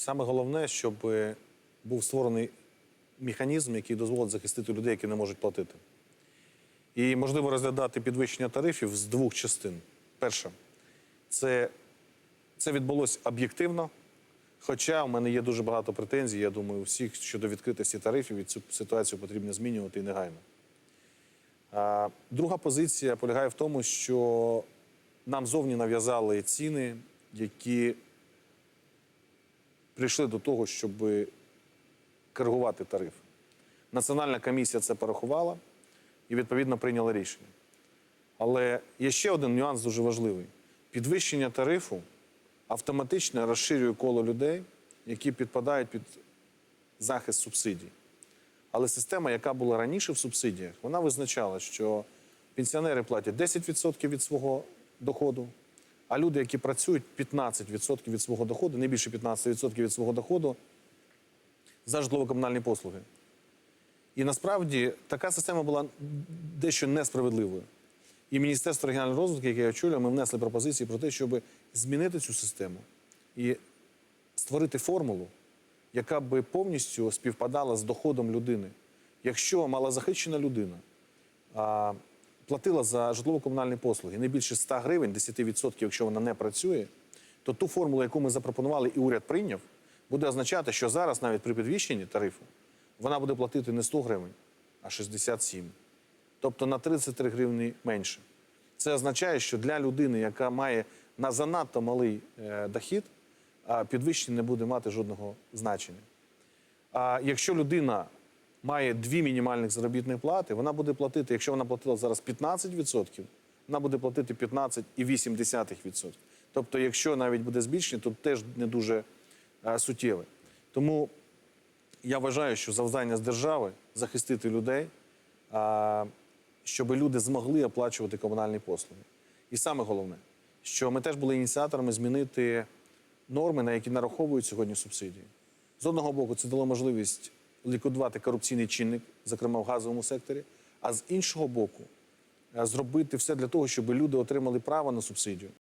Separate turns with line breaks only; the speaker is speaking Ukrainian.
Саме головне, щоб е, був створений механізм, який дозволить захистити людей, які не можуть платити. І можливо розглядати підвищення тарифів з двох частин. Перша це, це відбулося об'єктивно. Хоча в мене є дуже багато претензій, я думаю, у всіх щодо відкритості тарифів, і цю ситуацію потрібно змінювати і негайно. А, друга позиція полягає в тому, що нам зовні нав'язали ціни, які прийшли до того, щоб коригувати тариф. Національна комісія це порахувала і відповідно прийняла рішення. Але є ще один нюанс дуже важливий: підвищення тарифу автоматично розширює коло людей, які підпадають під захист субсидій. Але система, яка була раніше в субсидіях, вона визначала, що пенсіонери платять 10% від свого доходу, а люди, які працюють, 15% від свого доходу, не більше 15% від свого доходу за житлово-комунальні послуги. І насправді така система була дещо несправедливою. І Міністерство регіонального розвитку, яке я очолюю, ми внесли пропозиції про те, щоб змінити цю систему і створити формулу, яка би повністю співпадала з доходом людини. Якщо малозахищена людина платила за житлово-комунальні послуги не більше 100 гривень, 10%, якщо вона не працює, то ту формулу, яку ми запропонували і уряд прийняв, буде означати, що зараз навіть при підвищенні тарифу вона буде платити не 100 гривень, а 67. Тобто на 33 гривні менше. Це означає, що для людини, яка має на занадто малий е, дохід, підвищення не буде мати жодного значення. А якщо людина має дві мінімальних заробітних плати, вона буде платити, якщо вона платила зараз 15%, вона буде платити 15,8%. Тобто, якщо навіть буде збільшення, то теж не дуже е, суттєве. Тому я вважаю, що завдання з держави захистити людей, щоб люди змогли оплачувати комунальні послуги. І саме головне, що ми теж були ініціаторами змінити норми, на які нараховують сьогодні субсидії. З одного боку, це дало можливість ліквідувати корупційний чинник, зокрема в газовому секторі, а з іншого боку, е, зробити все для того, щоб люди отримали право на субсидію.